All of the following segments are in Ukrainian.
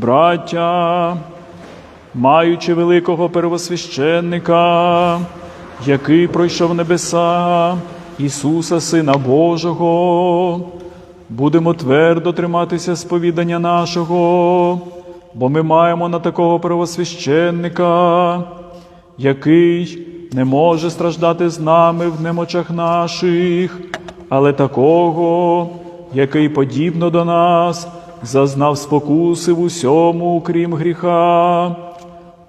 Браття, маючи великого первосвященника, який пройшов небеса, Ісуса, Сина Божого, будемо твердо триматися сповідання нашого, бо ми маємо на такого первосвященника, який не може страждати з нами в немочах наших, але такого, який подібно до нас зазнав спокуси в усьому, крім гріха.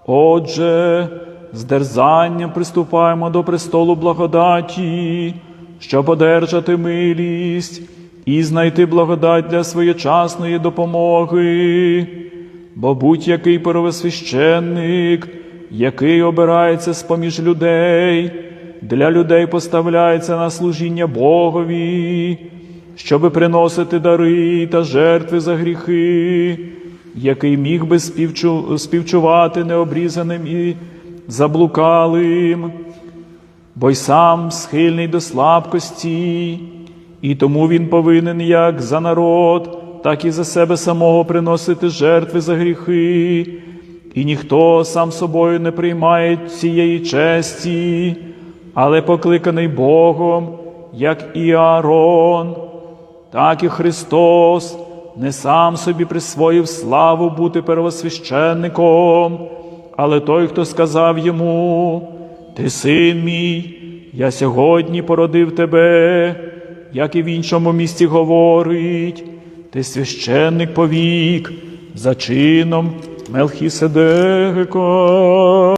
Отже, з дерзанням приступаємо до престолу благодаті, щоб одержати милість і знайти благодать для своєчасної допомоги. Бо будь-який первосвященник, який обирається з-поміж людей, для людей поставляється на служіння Богові, щоби приносити дари та жертви за гріхи, який міг би співчу... співчувати необрізаним і заблукалим, бо й сам схильний до слабкості, і тому він повинен як за народ, так і за себе самого приносити жертви за гріхи, і ніхто сам собою не приймає цієї честі, але покликаний Богом, як і Аарон, так і Христос не сам собі присвоїв славу бути первосвященником, але той, хто сказав йому, Ти син мій, я сьогодні породив тебе, як і в іншому місці говорить, ти священник повік за чином Мелхіседека.